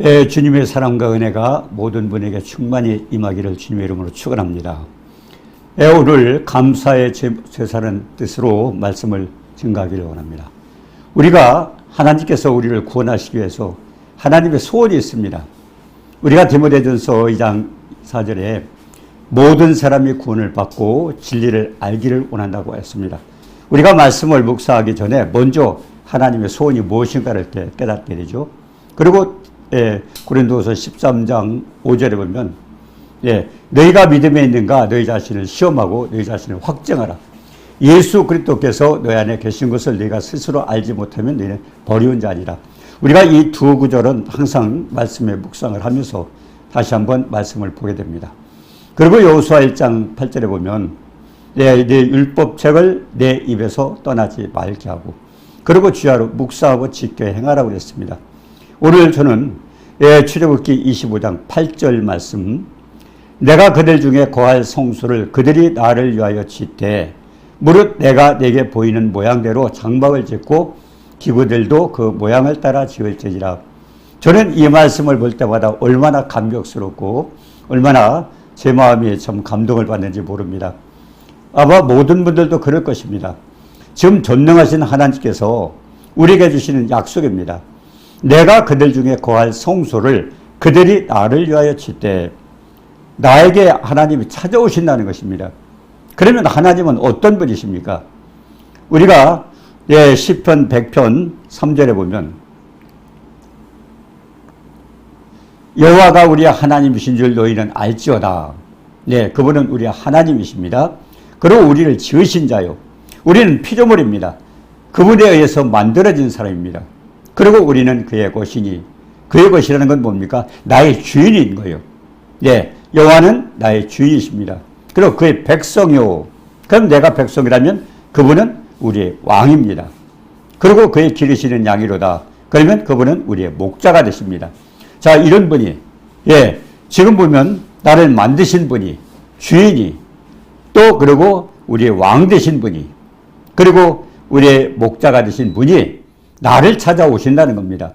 예, 주님의 사랑과 은혜가 모든 분에게 충만히 임하기를 주님의 이름으로 축원합니다. 예, 오늘 감사의 제- 제사라는 뜻으로 말씀을 증가하기를 원합니다. 우리가 하나님께서 우리를 구원하시기 위해서 하나님의 소원이 있습니다. 우리가 디모데전서 2장 4절에 모든 사람이 구원을 받고 진리를 알기를 원한다고 했습니다. 우리가 말씀을 묵상하기 전에 먼저 하나님의 소원이 무엇인가를 깨- 깨닫게 되죠. 그리고 예, 고린도서 13장 5절에 보면 예, 너희가 믿음에 있는가 너희 자신을 시험하고 너희 자신을 확정하라. 예수 그리스도께서 너희 안에 계신 것을 너희가 스스로 알지 못하면 너희는 버리운 자니라. 우리가 이 두 구절은 항상 말씀에 묵상을 하면서 다시 한번 말씀을 보게 됩니다. 그리고 여호수아 1장 8절에 보면 내, 내 율법책을 내 입에서 떠나지 말게 하고 그리고 주야로 묵상하고 지켜 행하라고 그랬습니다. 오늘 저는 예, 출애굽기 25장 8절 말씀 내가 그들 중에 거할 성수를 그들이 나를 위하여 짓되 무릇 내가 내게 보이는 모양대로 장막을 짓고 기구들도 그 모양을 따라 지을지니라. 저는 이 말씀을 볼 때마다 얼마나 감격스럽고 얼마나 제 마음이 참 감동을 받는지 모릅니다. 아마 모든 분들도 그럴 것입니다. 지금 전능하신 하나님께서 우리에게 주시는 약속입니다. 내가 그들 중에 거할 성소를 그들이 나를 위하여 짓되 나에게 하나님이 찾아오신다는 것입니다. 그러면 하나님은 어떤 분이십니까? 우리가 예, 10편 100편 3절에 보면 여호와가 우리의 하나님이신 줄 너희는 알지어다. 네, 그분은 우리의 하나님이십니다. 그리고 우리를 지으신 자요. 우리는 피조물입니다. 그분에 의해서 만들어진 사람입니다. 그리고 우리는 그의 것이니 그의 것이라는 건 뭡니까? 나의 주인인 거예요. 예, 여호와는 나의 주인이십니다. 그리고 그의 백성이요. 그럼 내가 백성이라면 그분은 우리의 왕입니다. 그리고 그의 기르시는 양이로다. 그러면 그분은 우리의 목자가 되십니다. 자, 이런 분이, 예, 지금 보면 나를 만드신 분이, 주인이, 또 그리고 우리의 왕 되신 분이, 그리고 우리의 목자가 되신 분이 나를 찾아오신다는 겁니다.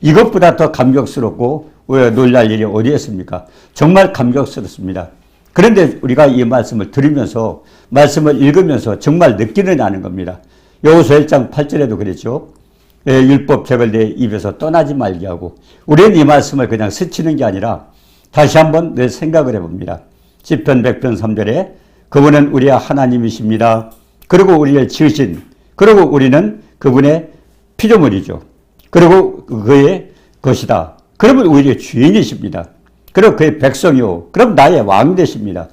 이것보다 더 감격스럽고 왜 놀랄 일이 어디 있습니까? 정말 감격스럽습니다. 그런데 우리가 이 말씀을 들으면서 말씀을 읽으면서 정말 느끼느냐는 겁니다. 여호수 1장 8절에도 그랬죠. 예, 율법 책을 내 입에서 떠나지 말게 하고 우리는 이 말씀을 그냥 스치는 게 아니라 다시 한번 내 생각을 해봅니다. 10편 100편 3절에 그분은 우리의 하나님이십니다. 그리고 우리를 지으신 그리고 우리는 그분의 피조물이죠. 그리고 그의 것이다. 그러면 우리의 주인이십니다. 그리고 그의 백성이요. 그럼 나의 왕 되십니다.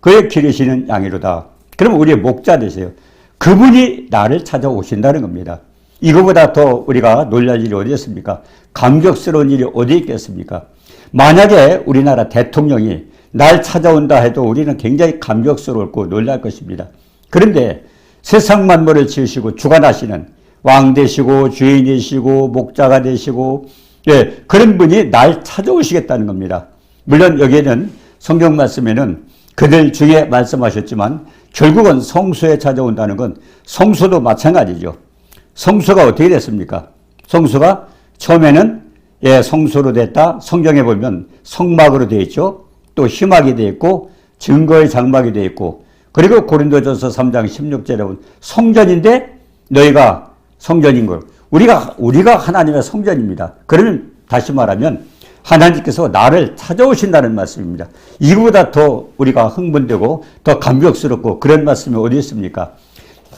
그의 기르시는 양이로다. 그럼 우리의 목자 되세요. 그분이 나를 찾아오신다는 겁니다. 이거보다 더 우리가 놀랄 일이 어디 있습니까? 감격스러운 일이 어디 있겠습니까? 만약에 우리나라 대통령이 날 찾아온다 해도 우리는 굉장히 감격스럽고 놀랄 것입니다. 그런데 세상 만물을 지으시고 주관하시는 왕 되시고 주인 되시고 목자가 되시고 예, 그런 분이 날 찾아오시겠다는 겁니다. 물론 여기에는 성경 말씀에는 그들 중에 말씀하셨지만 결국은 성소에 찾아온다는 건 성소도 마찬가지죠. 성소가 어떻게 됐습니까? 성소가 처음에는 예, 성소로 됐다. 성경에 보면 성막으로 되어 있죠. 또 희막이 되어 있고 증거의 장막이 되어 있고 그리고 고린도전서 3장 16절에 보면 성전인데 너희가 성전인 걸 우리가 우리가 하나님의 성전입니다. 그러면 다시 말하면 하나님께서 나를 찾아오신다는 말씀입니다. 이거보다 더 우리가 흥분되고 더 감격스럽고 그런 말씀이 어디 있습니까?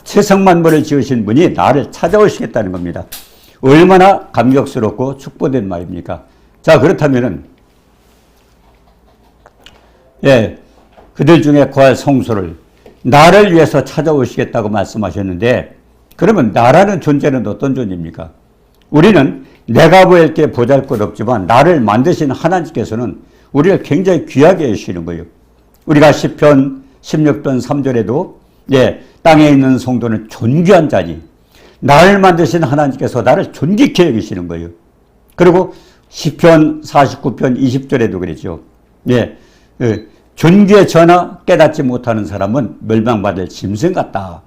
세상 만물을 지으신 분이 나를 찾아오시겠다는 겁니다. 얼마나 감격스럽고 축복된 말입니까? 자, 그렇다면은, 예, 그들 중에 거할 성소를 나를 위해서 찾아오시겠다고 말씀하셨는데, 그러면 나라는 존재는 어떤 존재입니까? 우리는 내가 보일 게 보잘 것 없지만 나를 만드신 하나님께서는 우리를 굉장히 귀하게 해주시는 거예요. 우리가 10편 16편 3절에도 예, 땅에 있는 성도는 존귀한 자니 나를 만드신 하나님께서 나를 존귀케 여기시는 거예요. 그리고 10편 49편 20절에도 그랬죠. 예, 예, 존귀의 전하 깨닫지 못하는 사람은 멸망받을 짐승 같다.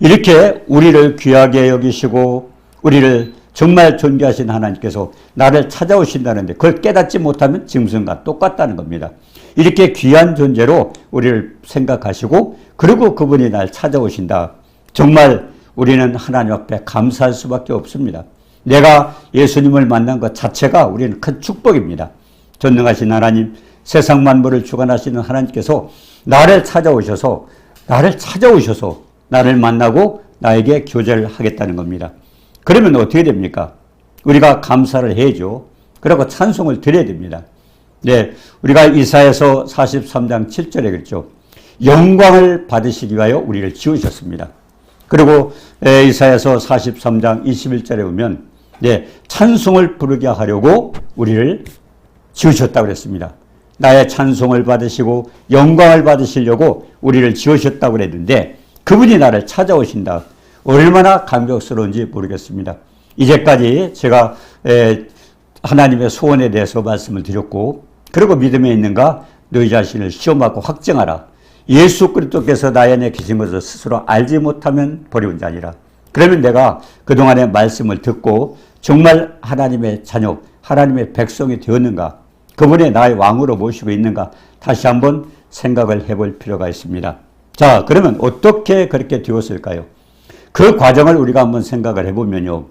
이렇게 우리를 귀하게 여기시고 우리를 정말 존귀하신 하나님께서 나를 찾아오신다는데 그걸 깨닫지 못하면 짐승과 똑같다는 겁니다. 이렇게 귀한 존재로 우리를 생각하시고 그리고 그분이 날 찾아오신다. 정말 우리는 하나님 앞에 감사할 수밖에 없습니다. 내가 예수님을 만난 것 자체가 우리는 큰 축복입니다. 전능하신 하나님, 세상 만물을 주관하시는 하나님께서 나를 찾아오셔서 나를 찾아오셔서 나를 만나고 나에게 교제를 하겠다는 겁니다. 그러면 어떻게 됩니까? 우리가 감사를 해야죠. 그리고 찬송을 드려야 됩니다. 네, 우리가 이사에서 43장 7절에 그랬죠. 영광을 받으시기 위하여 우리를 지으셨습니다. 그리고 이사에서 43장 21절에 보면 네, 찬송을 부르게 하려고 우리를 지으셨다고 그랬습니다. 나의 찬송을 받으시고 영광을 받으시려고 우리를 지으셨다고 그랬는데 그분이 나를 찾아오신다. 얼마나 감격스러운지 모르겠습니다. 이제까지 제가 하나님의 소원에 대해서 말씀을 드렸고 그리고 믿음에 있는가 너희 자신을 시험하고 확정하라. 예수 그리스도께서 나의 안에 계신 것을 스스로 알지 못하면 버리운 자니라. 그러면 내가 그동안의 말씀을 듣고 정말 하나님의 자녀, 하나님의 백성이 되었는가? 그분의 나의 왕으로 모시고 있는가? 다시 한번 생각을 해볼 필요가 있습니다. 자, 그러면 어떻게 그렇게 되었을까요? 그 과정을 우리가 한번 생각을 해보면요.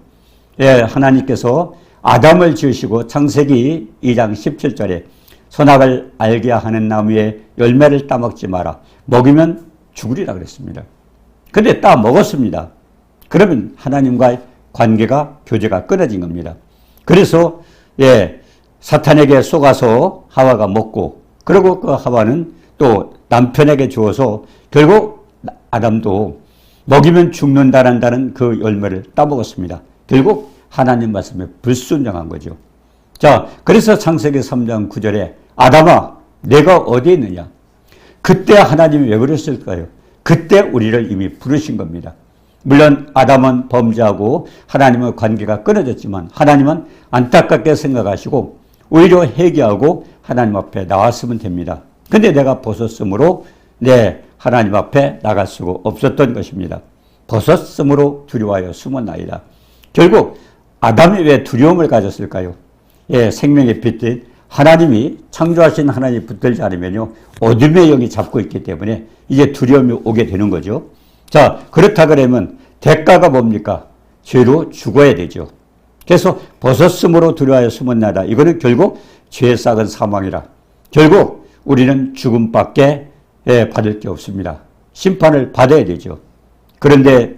예, 하나님께서 아담을 지으시고 창세기 2장 17절에 선악을 알게 하는 나무에 열매를 따먹지 마라. 먹이면 죽으리라 그랬습니다. 근데 따 먹었습니다. 그러면 하나님과의 관계가 교제가 끊어진 겁니다. 그래서 예, 사탄에게 속아서 하와가 먹고 그리고 그 하와는 또 남편에게 주어서 결국 아담도 먹이면 죽는다는 그 열매를 따먹었습니다. 결국 하나님 말씀에 불순종한 거죠. 자, 그래서 창세기 3장 9절에 아담아, 내가 어디에 있느냐? 그때 하나님이 왜 그랬을까요? 그때 우리를 이미 부르신 겁니다. 물론 아담은 범죄하고 하나님의 관계가 끊어졌지만 하나님은 안타깝게 생각하시고 오히려 회개하고 하나님 앞에 나왔으면 됩니다. 근데 내가 벗었으므로 내 하나님 앞에 나갈 수가 없었던 것입니다. 벗었으므로 두려워하여 숨었나이다. 결국 아담이 왜 두려움을 가졌을까요? 예, 생명의 빛인 하나님이 창조하신 하나님 붙들지 않으면요 어둠의 영이 잡고 있기 때문에 이제 두려움이 오게 되는 거죠. 자 그렇다 그러면 대가가 뭡니까? 죄로 죽어야 되죠. 그래서 벗었으므로 두려워하여 숨었나다. 이거는 결국 죄 싹은 사망이라. 결국 우리는 죽음밖에 예, 받을 게 없습니다. 심판을 받아야 되죠. 그런데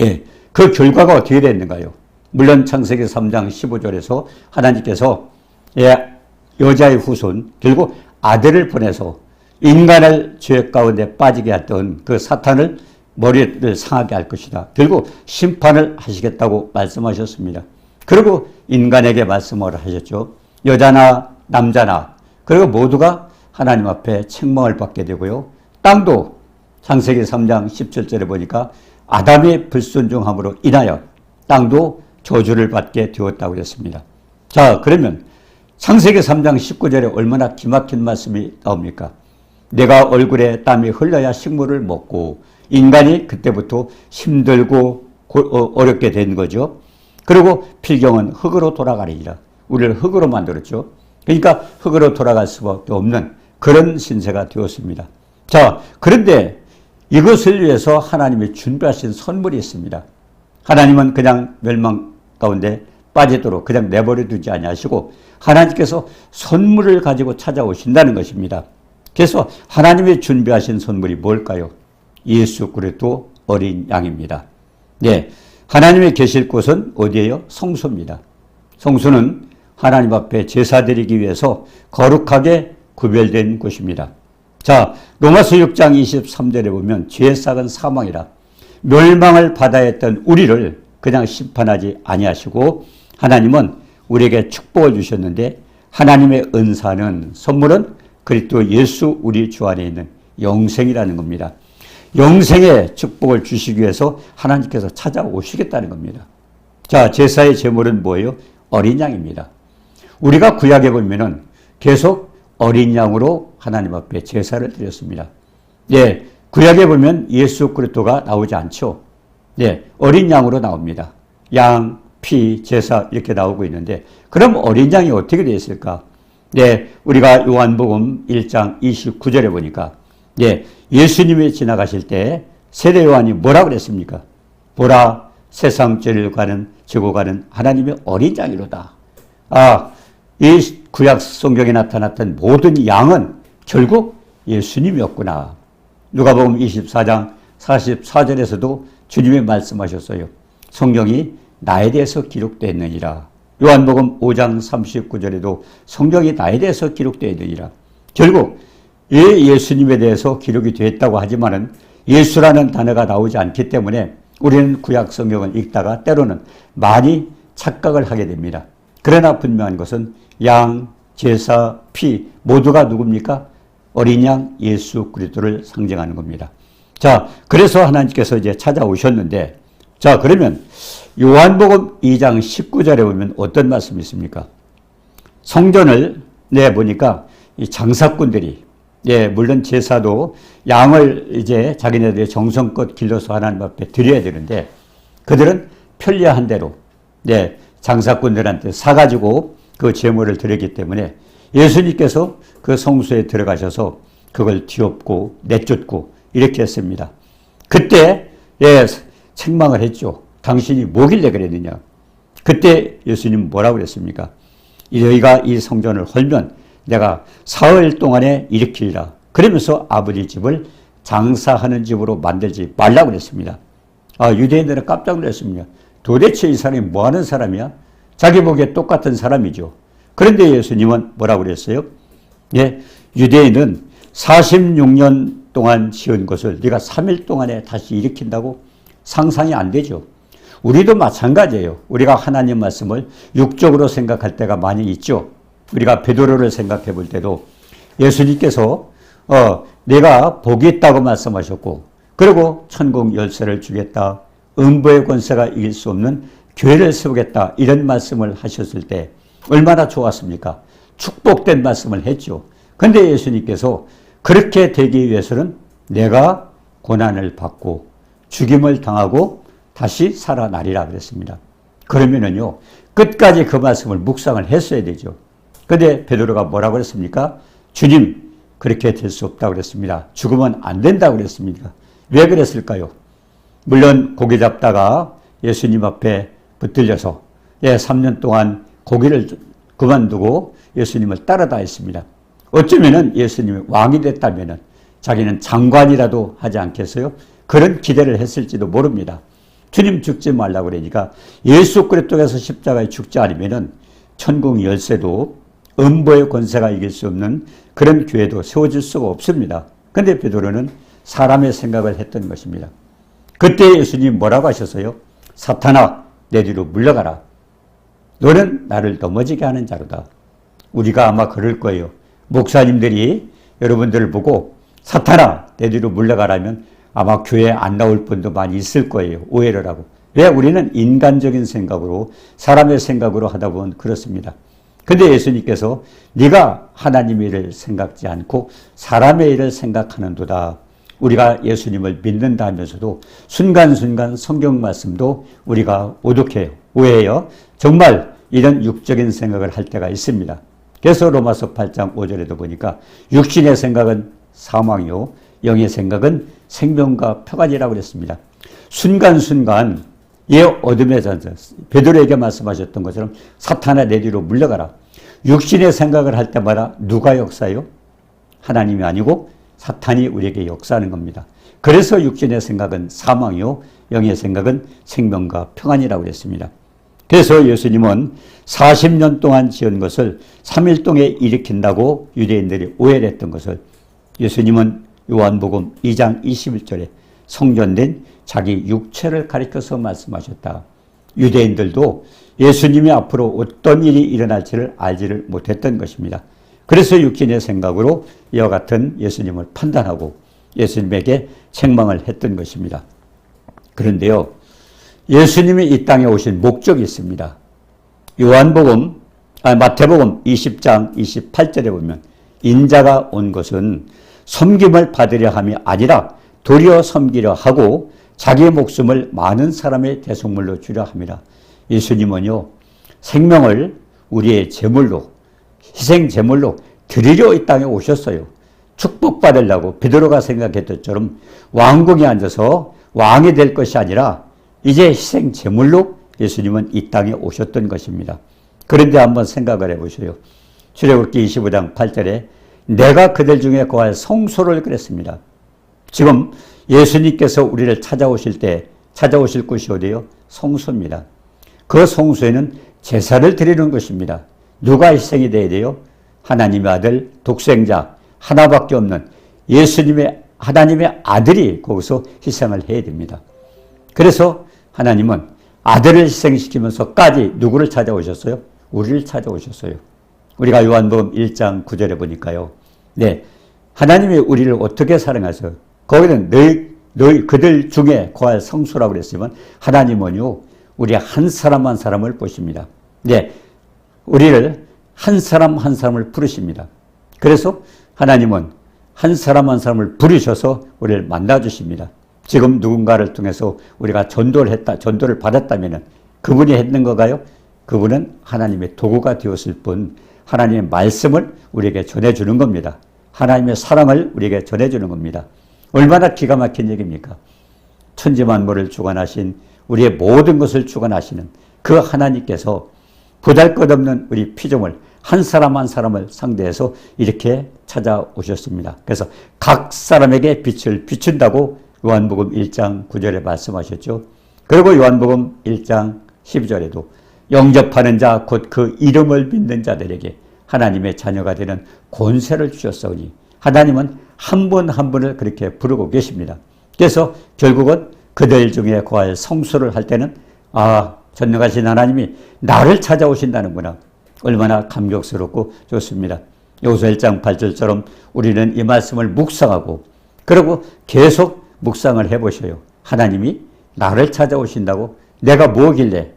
예, 그 결과가 어떻게 됐는가요? 물론 창세기 3장 15절에서 하나님께서 예, 여자의 후손 결국 아들을 보내서 인간을 죄 가운데 빠지게 했던 그 사탄을 머리를 상하게 할 것이다. 결국 심판을 하시겠다고 말씀하셨습니다. 그리고 인간에게 말씀을 하셨죠. 여자나 남자나 그리고 모두가 하나님 앞에 책망을 받게 되고요. 땅도 창세기 3장 17절에 보니까 아담의 불순종함으로 인하여 땅도 저주를 받게 되었다고 했습니다. 자, 그러면 창세기 3장 19절에 얼마나 기막힌 말씀이 나옵니까? 내가 얼굴에 땀이 흘러야 식물을 먹고 인간이 그때부터 힘들고 어, 어렵게 된 거죠. 그리고 필경은 흙으로 돌아가리라. 우리를 흙으로 만들었죠. 그러니까 흙으로 돌아갈 수밖에 없는 그런 신세가 되었습니다. 자, 그런데 이것을 위해서 하나님이 준비하신 선물이 있습니다. 하나님은 그냥 멸망 가운데 빠지도록 그냥 내버려 두지 아니하시고 하나님께서 선물을 가지고 찾아오신다는 것입니다. 그래서 하나님이 준비하신 선물이 뭘까요? 예수 그리스도 어린 양입니다. 네. 하나님이 계실 곳은 어디예요? 성소입니다. 성소는 하나님 앞에 제사 드리기 위해서 거룩하게 구별된 곳입니다. 자, 로마서 6장 23절에 보면 죄 싹은 사망이라 멸망을 받아야 했던 우리를 그냥 심판하지 아니하시고 하나님은 우리에게 축복을 주셨는데 하나님의 은사는 선물은 그리스도 예수 우리 주 안에 있는 영생이라는 겁니다. 영생의 축복을 주시기 위해서 하나님께서 찾아오시겠다는 겁니다. 자, 제사의 제물은 뭐예요? 어린 양입니다. 우리가 구약에 보면은 계속 어린 양으로 하나님 앞에 제사를 드렸습니다. 예, 구약에 보면 예수 그리스도가 나오지 않죠. 예, 어린 양으로 나옵니다. 양, 피, 제사 이렇게 나오고 있는데 그럼 어린 양이 어떻게 되어 있을까? 네, 우리가 요한복음 1장 29절에 보니까 네, 예수님이 지나가실 때 세례 요한이 뭐라 그랬습니까? 보라 세상 죄를 가는 지고 가는 하나님의 어린 양이로다. 아, 이 구약 성경에 나타났던 모든 양은 결국 예수님이었구나. 누가복음 24장 44절에서도 주님이 말씀하셨어요. 성경이 나에 대해서 기록되어 있느니라. 요한복음 5장 39절에도 성경이 나에 대해서 기록되어 있느니라. 결국 예, 예수님에 대해서 기록이 되었다고 하지만은 예수라는 단어가 나오지 않기 때문에 우리는 구약 성경을 읽다가 때로는 많이 착각을 하게 됩니다. 그러나 분명한 것은 양, 제사, 피 모두가 누굽니까? 어린 양 예수 그리스도를 상징하는 겁니다. 자, 그래서 하나님께서 이제 찾아오셨는데 자, 그러면 요한복음 2장 19절에 보면 어떤 말씀이 있습니까? 성전을 내 보니까 이 장사꾼들이 예, 물론 제사도 양을 이제 자기네들의 정성껏 길러서 하나님 앞에 드려야 되는데 그들은 편리한 대로 예, 장사꾼들한테 사가지고 그 제물을 드리기 때문에 예수님께서 그 성소에 들어가셔서 그걸 뒤엎고 내쫓고 이렇게 했습니다. 그때 예, 책망을 했죠. 당신이 뭐길래 그랬느냐. 그때 예수님 뭐라고 그랬습니까? 너희가 이 성전을 헐면 내가 사흘 동안에 일으키리라. 그러면서 아버지 집을 장사하는 집으로 만들지 말라고 그랬습니다. 아, 유대인들은 깜짝 놀랐습니다. 도대체 이 사람이 뭐 하는 사람이야? 자기 보기에 똑같은 사람이죠. 그런데 예수님은 뭐라고 그랬어요? 예, 유대인은 46년 동안 지은 것을 네가 3일 동안에 다시 일으킨다고 상상이 안 되죠. 우리도 마찬가지예요. 우리가 하나님 말씀을 육적으로 생각할 때가 많이 있죠. 우리가 베드로를 생각해 볼 때도 예수님께서 어, 내가 복이 있다고 말씀하셨고 그리고 천국 열쇠를 주겠다. 음부의 권세가 이길 수 없는 교회를 세우겠다. 이런 말씀을 하셨을 때 얼마나 좋았습니까? 축복된 말씀을 했죠. 근데 예수님께서 그렇게 되기 위해서는 내가 고난을 받고 죽임을 당하고 다시 살아나리라 그랬습니다. 그러면은요, 끝까지 그 말씀을 묵상을 했어야 되죠. 근데 베드로가 뭐라고 그랬습니까? 주님, 그렇게 될 수 없다고 그랬습니다. 죽으면 안 된다고 그랬습니다. 왜 그랬을까요? 물론 고기 잡다가 예수님 앞에 붙들려서 예, 3년 동안 고기를 그만두고 예수님을 따라다녔습니다. 어쩌면은 예수님이 왕이 됐다면은 자기는 장관이라도 하지 않겠어요? 그런 기대를 했을지도 모릅니다. 주님 죽지 말라고 그러니까 예수 그리스도께서 십자가에 죽지 않으면은 천국 열쇠도 음보의 권세가 이길 수 없는 그런 교회도 세워질 수가 없습니다. 근데 베드로는 사람의 생각을 했던 것입니다. 그때 예수님 뭐라고 하셨어요? 사탄아 내 뒤로 물러가라. 너는 나를 넘어지게 하는 자로다. 우리가 아마 그럴 거예요. 목사님들이 여러분들을 보고 사탄아 내 뒤로 물러가라면 아마 교회 안 나올 분도 많이 있을 거예요. 오해를 하고. 왜 우리는 인간적인 생각으로 사람의 생각으로 하다 보면 그렇습니다. 근데 예수님께서 네가 하나님의 일을 생각지 않고 사람의 일을 생각하는도다. 우리가 예수님을 믿는다 하면서도 순간순간 성경 말씀도 우리가 오독해요. 오해해요. 정말 이런 육적인 생각을 할 때가 있습니다. 그래서 로마서 8장 5절에도 보니까 육신의 생각은 사망이요 영의 생각은 생명과 평안이라고 그랬습니다. 순간순간 이 어둠의 전선 베드로에게 말씀하셨던 것처럼 사탄아 내 뒤로 물러가라. 육신의 생각을 할 때마다 누가 역사요? 하나님이 아니고 사탄이 우리에게 역사하는 겁니다. 그래서 육신의 생각은 사망이요 영의 생각은 생명과 평안이라고 했습니다. 그래서 예수님은 40년 동안 지은 것을 3일 동에 일으킨다고 유대인들이 오해를 했던 것을 예수님은 요한복음 2장 21절에 성전된 자기 육체를 가리켜서 말씀하셨다. 유대인들도 예수님이 앞으로 어떤 일이 일어날지를 알지를 못했던 것입니다. 그래서 육신의 생각으로 이와 같은 예수님을 판단하고 예수님에게 책망을 했던 것입니다. 그런데요, 예수님이 이 땅에 오신 목적이 있습니다. 요한복음, 아, 마태복음 20장 28절에 보면 인자가 온 것은 섬김을 받으려 함이 아니라 도리어 섬기려 하고 자기의 목숨을 많은 사람의 대속물로 주려 합니다. 예수님은요, 생명을 우리의 제물로, 희생 제물로 드리려 이 땅에 오셨어요. 축복받으려고 베드로가 생각했던 것처럼 왕궁에 앉아서 왕이 될 것이 아니라 이제 희생 제물로 예수님은 이 땅에 오셨던 것입니다. 그런데 한번 생각을 해보세요. 출애굽기 25장 8절에 내가 그들 중에 거할 성소를 그랬습니다. 지금 예수님께서 우리를 찾아오실 때 찾아오실 곳이 어디요? 성소입니다. 그 성소에는 제사를 드리는 것입니다. 누가 희생이 돼야 돼요? 하나님의 아들, 독생자, 하나밖에 없는 예수님의 하나님의 아들이 거기서 희생을 해야 됩니다. 그래서 하나님은 아들을 희생시키면서까지 누구를 찾아오셨어요? 우리를 찾아오셨어요. 우리가 요한복음 1장 9절에 보니까요. 네. 하나님이 우리를 어떻게 사랑하세요? 거기는 너희, 너희, 그들 중에 거할 성수라고 그랬지만 하나님은요, 우리 한 사람 한 사람을 보십니다. 네. 우리를 한 사람 한 사람을 부르십니다. 그래서 하나님은 한 사람 한 사람을 부르셔서 우리를 만나 주십니다. 지금 누군가를 통해서 우리가 전도를 했다, 전도를 받았다면 그분이 했는 거가요? 그분은 하나님의 도구가 되었을 뿐 하나님의 말씀을 우리에게 전해 주는 겁니다. 하나님의 사랑을 우리에게 전해 주는 겁니다. 얼마나 기가 막힌 얘기입니까? 천지만물을 주관하신 우리의 모든 것을 주관하시는 그 하나님께서 보잘것없는 우리 피조물 한 사람 한 사람을 상대해서 이렇게 찾아오셨습니다. 그래서 각 사람에게 빛을 비춘다고 요한복음 1장 9절에 말씀하셨죠. 그리고 요한복음 1장 12절에도 영접하는 자 곧 그 이름을 믿는 자들에게 하나님의 자녀가 되는 권세를 주셨사오니 하나님은 한 분한 분을 그렇게 부르고 계십니다. 그래서 결국은 그들 중에 거할 성수를 할 때는 아 전능하신 하나님이 나를 찾아오신다는구나. 얼마나 감격스럽고 좋습니다. 요소 1장 8절처럼 우리는 이 말씀을 묵상하고 그리고 계속 묵상을 해보셔요. 하나님이 나를 찾아오신다고 내가 뭐길래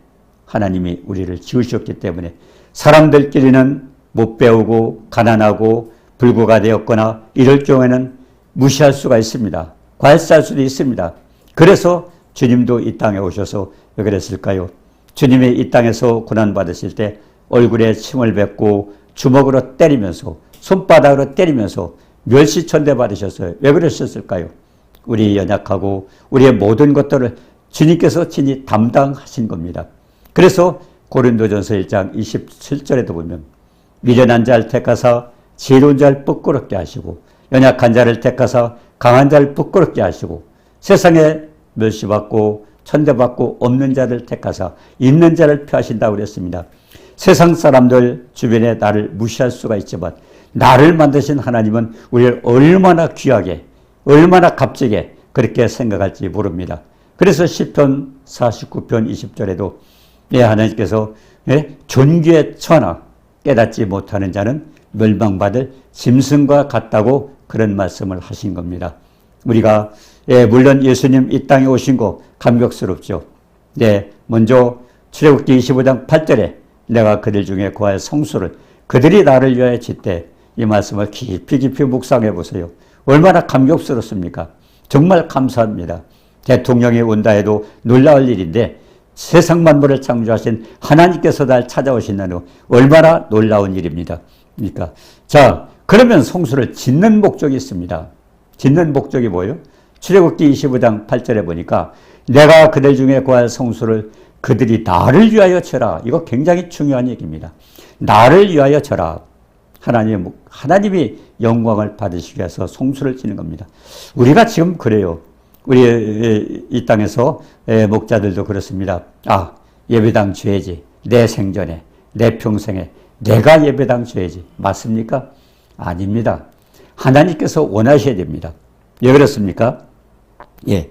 하나님이 우리를 지으셨기 때문에 사람들끼리는 못 배우고 가난하고 불구가 되었거나 이럴 경우에는 무시할 수가 있습니다. 과시할 수도 있습니다. 그래서 주님도 이 땅에 오셔서 왜 그랬을까요? 주님이 이 땅에서 고난받으실 때 얼굴에 침을 뱉고 주먹으로 때리면서 손바닥으로 때리면서 멸시천대 받으셨어요. 왜 그러셨을까요? 우리 연약하고 우리의 모든 것들을 주님께서 친히 담당하신 겁니다. 그래서 고린도전서 1장 27절에도 보면 미련한 자를 택하사 지혜로운 자를 부끄럽게 하시고 연약한 자를 택하사 강한 자를 부끄럽게 하시고 세상에 멸시받고 천대받고 없는 자를 택하사 있는 자를 펴하신다고 그랬습니다. 세상 사람들 주변에 나를 무시할 수가 있지만 나를 만드신 하나님은 우리를 얼마나 귀하게 얼마나 값지게 그렇게 생각할지 모릅니다. 그래서 시편 49편 20절에도 예, 하나님께서 예, 존귀에 처하나 깨닫지 못하는 자는 멸망받을 짐승과 같다고 그런 말씀을 하신 겁니다. 우리가 예, 물론 예수님 이 땅에 오신 거 감격스럽죠. 네, 먼저 출애굽기 25장 8절에 내가 그들 중에 구할 성수를 그들이 나를 위하여 짓되 이 말씀을 깊이 깊이 묵상해 보세요. 얼마나 감격스럽습니까? 정말 감사합니다. 대통령이 온다 해도 놀라울 일인데 세상 만물을 창조하신 하나님께서 날 찾아오신다는 얼마나 놀라운 일입니다. 그러니까 자 그러면 성수를 짓는 목적이 있습니다. 짓는 목적이 뭐예요? 출애굽기 25장 8절에 보니까 내가 그들 중에 구할 성수를 그들이 나를 위하여 쳐라. 이거 굉장히 중요한 얘기입니다. 나를 위하여 쳐라. 하나님, 하나님이 영광을 받으시기 위해서 송수를 치는 겁니다. 우리가 지금 그래요. 우리 이 땅에서 목자들도 그렇습니다. 아, 예배당 줘야지. 내 생전에, 내 평생에 내가 예배당 줘야지. 맞습니까? 아닙니다. 하나님께서 원하셔야 됩니다. 왜 그렇습니까? 예.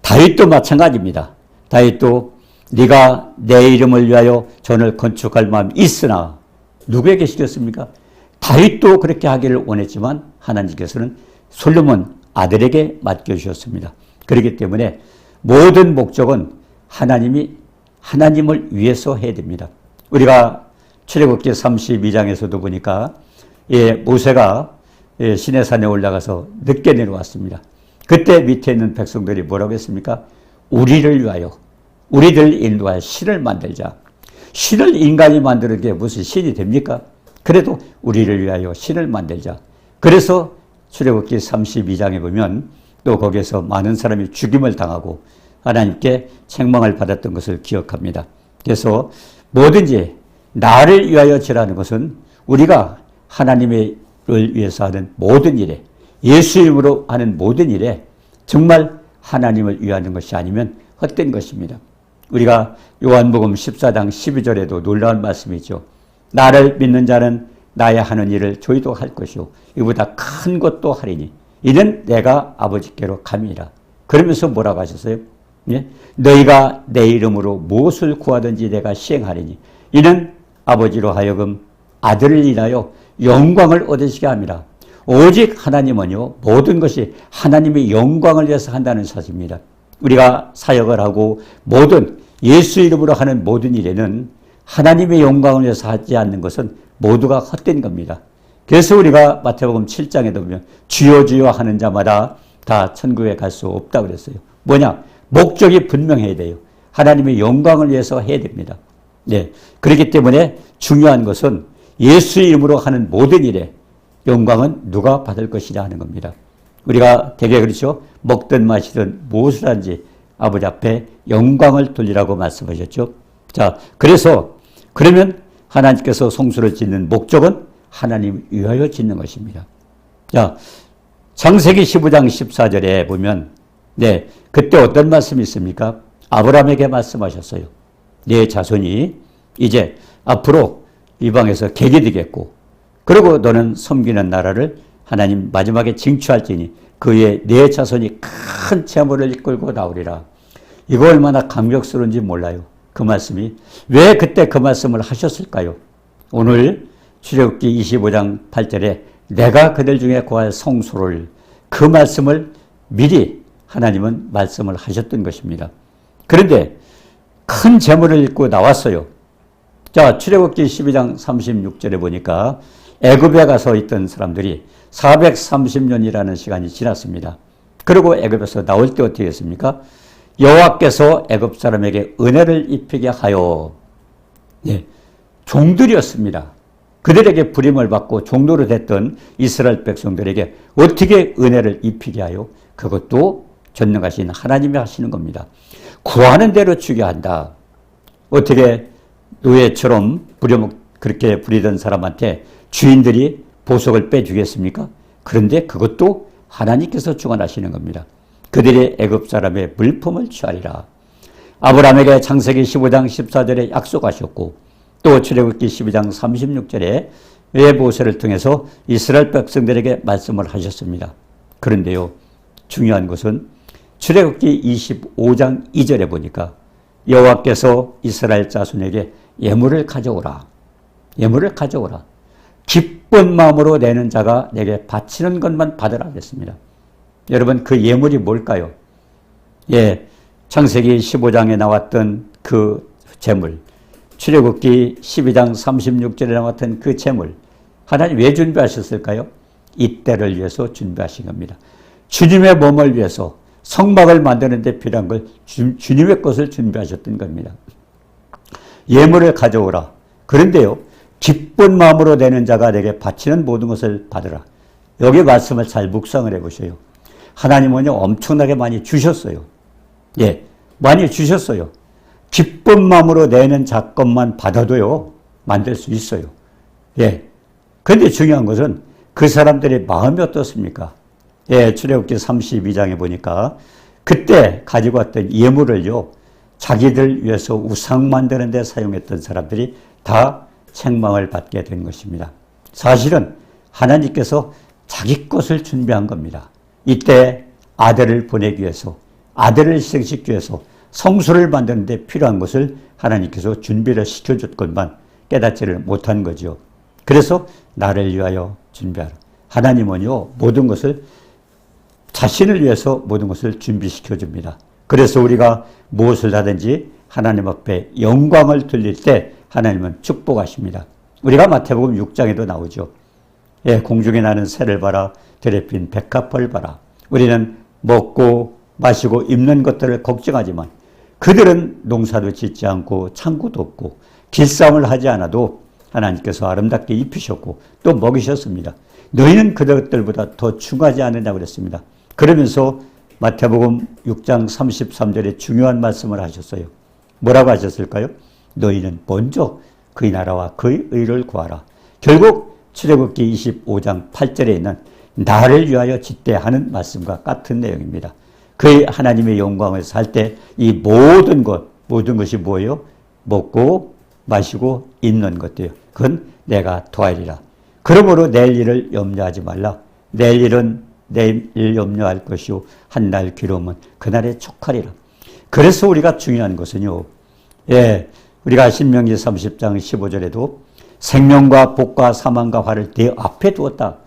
다윗도 마찬가지입니다. 다윗도 네가 내 이름을 위하여 전을 건축할 마음이 있으나 누구에게 시켰습니까? 다윗도 그렇게 하기를 원했지만 하나님께서는 솔로몬 아들에게 맡겨주셨습니다. 그렇기 때문에 모든 목적은 하나님이 하나님을 위해서 해야 됩니다. 우리가 출애굽기 32장에서도 보니까 예, 모세가 예, 시내산에 올라가서 늦게 내려왔습니다. 그때 밑에 있는 백성들이 뭐라고 했습니까? 우리를 위하여 우리들 인도할 신을 만들자. 신을 인간이 만드는 게 무슨 신이 됩니까? 그래도 우리를 위하여 신을 만들자. 그래서 출애굽기 32장에 보면 또 거기에서 많은 사람이 죽임을 당하고 하나님께 책망을 받았던 것을 기억합니다. 그래서 뭐든지 나를 위하여 지라는 것은 우리가 하나님을 위해서 하는 모든 일에 예수 이름으로 하는 모든 일에 정말 하나님을 위하는 것이 아니면 헛된 것입니다. 우리가 요한복음 14장 12절에도 놀라운 말씀이죠. 나를 믿는 자는 나의 하는 일을 저희도 할 것이요 이보다 큰 것도 하리니 이는 내가 아버지께로 감이라. 그러면서 뭐라고 하셨어요? 예? 너희가 내 이름으로 무엇을 구하든지 내가 시행하리니 이는 아버지로 하여금 아들을 인하여 영광을 얻으시게 함이라. 오직 하나님은요 모든 것이 하나님의 영광을 위해서 한다는 사실입니다. 우리가 사역을 하고 모든 예수 이름으로 하는 모든 일에는 하나님의 영광을 위해서 하지 않는 것은 모두가 헛된 겁니다. 그래서 우리가 마태복음 7장에도 보면 주여 주여 하는 자마다 다 천국에 갈 수 없다 그랬어요. 뭐냐? 목적이 분명해야 돼요. 하나님의 영광을 위해서 해야 됩니다. 네. 그렇기 때문에 중요한 것은 예수 이름으로 하는 모든 일에 영광은 누가 받을 것이냐 하는 겁니다. 우리가 되게 그렇죠. 먹든 마시든 무엇을 한지 아버지 앞에 영광을 돌리라고 말씀하셨죠. 자, 그래서 그러면 하나님께서 성수를 짓는 목적은 하나님 위하여 짓는 것입니다. 자, 창세기 15장 14절에 보면 네, 그때 어떤 말씀이 있습니까? 아브라함에게 말씀하셨어요. 네 자손이 이제 앞으로 이방에서 객이 되겠고 그리고 너는 섬기는 나라를 하나님 마지막에 징추할지니 그의 네 자손이 큰 재물을 이끌고 나오리라. 이거 얼마나 감격스러운지 몰라요. 그 말씀이 왜 그때 그 말씀을 하셨을까요? 오늘 출애굽기 25장 8절에 내가 그들 중에 구할 성소를 그 말씀을 미리 하나님은 말씀을 하셨던 것입니다. 그런데 큰 재물을 입고 나왔어요. 자, 출애굽기 12장 36절에 보니까 애굽에 가서 있던 사람들이 430년이라는 시간이 지났습니다. 그리고 애굽에서 나올 때 어떻게 했습니까? 여호와께서 애굽 사람에게 은혜를 입히게 하여 예, 종들이었습니다. 그들에게 부림을 받고 종로로 됐던 이스라엘 백성들에게 어떻게 은혜를 입히게 하여 그것도 전능하신 하나님이 하시는 겁니다. 구하는 대로 주게 한다. 어떻게 노예처럼 부려 그렇게 부리던 사람한테 주인들이 보석을 빼주겠습니까? 그런데 그것도 하나님께서 주관하시는 겁니다. 그들의 애굽 사람의 물품을 취하리라. 아브라함에게 창세기 15장 14절에 약속하셨고 또 출애굽기 12장 36절에 외보세를 통해서 이스라엘 백성들에게 말씀을 하셨습니다. 그런데요. 중요한 것은 출애굽기 25장 2절에 보니까 여호와께서 이스라엘 자손에게 예물을 가져오라. 예물을 가져오라. 기쁜 마음으로 내는 자가 내게 바치는 것만 받으라 했습니다. 여러분 그 예물이 뭘까요? 예, 창세기 15장에 나왔던 그 재물, 출애굽기 12장 36절에 나왔던 그 재물, 하나님 왜 준비하셨을까요? 이때를 위해서 준비하신 겁니다. 주님의 몸을 위해서 성막을 만드는 데 필요한 걸 주, 주님의 것을 준비하셨던 겁니다. 예물을 가져오라. 그런데요, 기쁜 마음으로 내는 자가 내게 바치는 모든 것을 받으라. 여기 말씀을 잘 묵상을 해보세요. 하나님은요, 엄청나게 많이 주셨어요. 예, 많이 주셨어요. 기쁜 마음으로 내는 작것만 받아도요, 만들 수 있어요. 예. 근데 중요한 것은 그 사람들의 마음이 어떻습니까? 예, 출애굽기 32장에 보니까 그때 가지고 왔던 예물을요, 자기들 위해서 우상 만드는 데 사용했던 사람들이 다 책망을 받게 된 것입니다. 사실은 하나님께서 자기 것을 준비한 겁니다. 이때 아들을 보내기 위해서 아들을 희생시키기 위해서 성소를 만드는 데 필요한 것을 하나님께서 준비를 시켜줬 것만 깨닫지를 못한 거죠. 그래서 나를 위하여 준비하라. 하나님은요, 모든 것을 자신을 위해서 모든 것을 준비시켜 줍니다. 그래서 우리가 무엇을 하든지 하나님 앞에 영광을 돌릴 때 하나님은 축복하십니다. 우리가 마태복음 6장에도 나오죠. 예, 공중에 나는 새를 봐라. 들에 핀 백합을 봐라. 우리는 먹고 마시고 입는 것들을 걱정하지만 그들은 농사도 짓지 않고 창고도 없고 길쌈을 하지 않아도 하나님께서 아름답게 입히셨고 또 먹이셨습니다. 너희는 그들보다 더 충하지 않느냐고 그랬습니다. 그러면서 마태복음 6장 33절에 중요한 말씀을 하셨어요. 뭐라고 하셨을까요? 너희는 먼저 그의 나라와 그의 의를 구하라. 결국 출애굽기 25장 8절에 있는 나를 위하여 짓대 하는 말씀과 같은 내용입니다. 그의 하나님의 영광을 살 때 이 모든 것, 모든 것이 뭐예요? 먹고 마시고 입는 것들요. 그건 내가 도하리라. 그러므로 내일 일을 염려하지 말라. 내일 일은 내일 염려할 것이요. 한날 괴로움은 그날의 촉하리라. 그래서 우리가 중요한 것은요. 예, 우리가 신명기 30장 15절에도 생명과 복과 사망과 화를 내 앞에 두었다.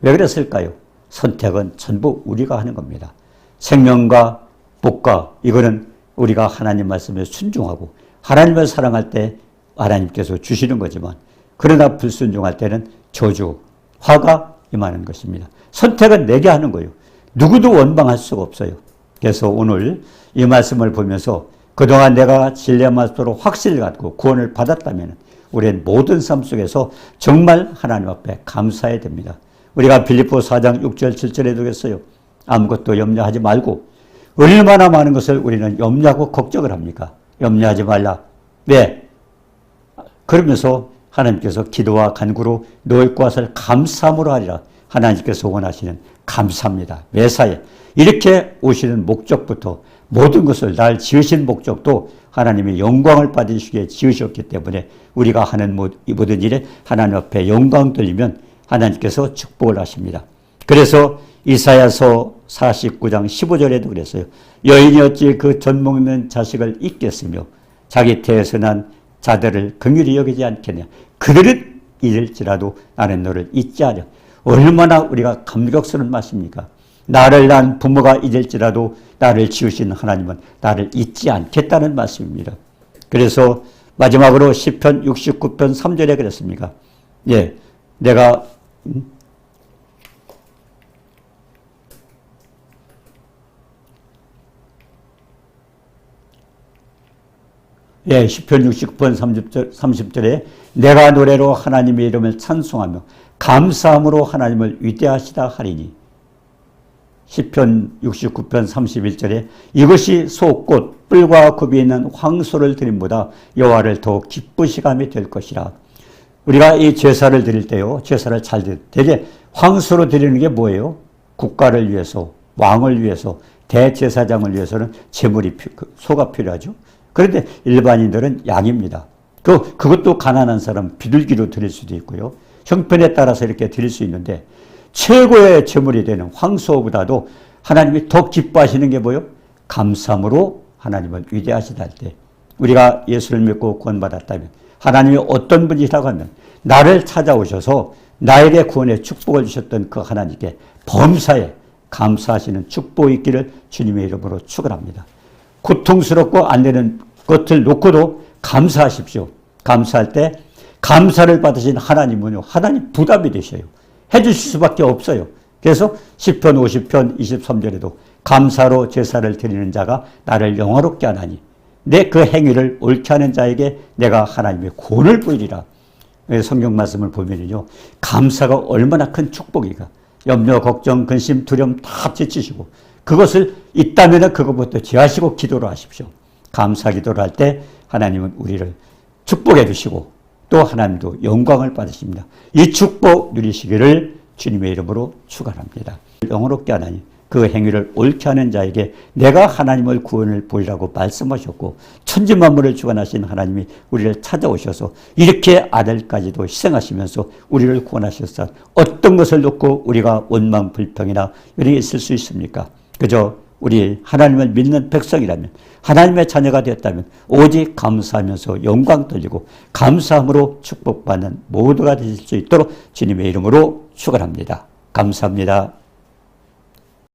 왜 그랬을까요? 선택은 전부 우리가 하는 겁니다. 생명과 복과 이거는 우리가 하나님 말씀에 순종하고 하나님을 사랑할 때 하나님께서 주시는 거지만 그러나 불순종할 때는 저주, 화가 임하는 것입니다. 선택은 내게 하는 거예요. 누구도 원망할 수가 없어요. 그래서 오늘 이 말씀을 보면서 그동안 내가 진리의 말씀으로 확신을 갖고 구원을 받았다면 우리는 모든 삶 속에서 정말 하나님 앞에 감사해야 됩니다. 우리가 빌립보 4장 6절 7절에 두겠어요. 아무것도 염려하지 말고 얼마나 많은 것을 우리는 염려하고 걱정을 합니까? 염려하지 말라. 왜? 그러면서 하나님께서 기도와 간구로 너의 것을 감사함으로 하리라. 하나님께서 원하시는 감사합니다. 매사에 이렇게 오시는 목적부터 모든 것을 날 지으신 목적도 하나님의 영광을 받으시기에 지으셨기 때문에 우리가 하는 모든 일에 하나님 앞에 영광 돌리면 하나님께서 축복을 하십니다. 그래서 이사야서 49장 15절에도 그랬어요. 여인이 어찌 그 젖 먹는 자식을 잊겠으며 자기 태에서 난 자들을 긍휼히 여기지 않겠냐. 그들은 이럴지라도 나는 너를 잊지 않아. 얼마나 우리가 감격스러운 말씀입니까? 나를 낳은 부모가 잊을지라도 나를 지으신 하나님은 나를 잊지 않겠다는 말씀입니다. 그래서 마지막으로 10편 69편 3절에 그랬습니까? 예, 내가 음? 예, 10편 69편 30절, 30절에 내가 노래로 하나님의 이름을 찬송하며 감사함으로 하나님을 위대하시다 하리니 10편 69편 31절에 이것이 속꽃 뿔과 굽이 있는 황소를 드림보다 여호와를 더욱 기쁘시감이 될 것이라. 우리가 이 제사를 드릴 때요. 제사를 잘 드릴 때 황소로 드리는 게 뭐예요? 국가를 위해서 왕을 위해서 대제사장을 위해서는 제물이 그 소가 필요하죠. 그런데 일반인들은 양입니다. 그, 그것도 가난한 사람 비둘기로 드릴 수도 있고요. 형편에 따라서 이렇게 드릴 수 있는데 최고의 제물이 되는 황소보다도 하나님이 더 기뻐하시는 게 뭐요? 감사함으로 하나님을 위대하시다 할 때 우리가 예수를 믿고 구원받았다면 하나님이 어떤 분이라고 하면 나를 찾아오셔서 나에게 구원의 축복을 주셨던 그 하나님께 범사에 감사하시는 축복이 있기를 주님의 이름으로 축원합니다. 고통스럽고 안 되는 것을 놓고도 감사하십시오. 감사할 때 감사를 받으신 하나님은요. 하나님 부담이 되셔요. 해주실 수밖에 없어요. 그래서 10편 50편 23절에도 감사로 제사를 드리는 자가 나를 영화롭게 하나니 내 그 행위를 옳게 하는 자에게 내가 하나님의 구원을 보이리라. 성경 말씀을 보면요. 감사가 얼마나 큰 축복이가. 염려, 걱정, 근심, 두려움 다 제치시고 그것을 있다면 그것부터 제하시고 기도를 하십시오. 감사 기도를 할 때 하나님은 우리를 축복해 주시고 또 하나님도 영광을 받으십니다. 이 축복 누리시기를 주님의 이름으로 축원합니다. 영어롭게 하나님 그 행위를 옳게 하는 자에게 내가 하나님을 구원을 보이라고 말씀하셨고 천지 만물을 주관하신 하나님이 우리를 찾아오셔서 이렇게 아들까지도 희생하시면서 우리를 구원하셨어 어떤 것을 놓고 우리가 원망 불평이나 이런 게 있을 수 있습니까? 그저 우리 하나님을 믿는 백성이라면 하나님의 자녀가 되었다면 오직 감사하면서 영광 돌리고 감사함으로 축복받는 모두가 되실 수 있도록 주님의 이름으로 축원합니다. 감사합니다.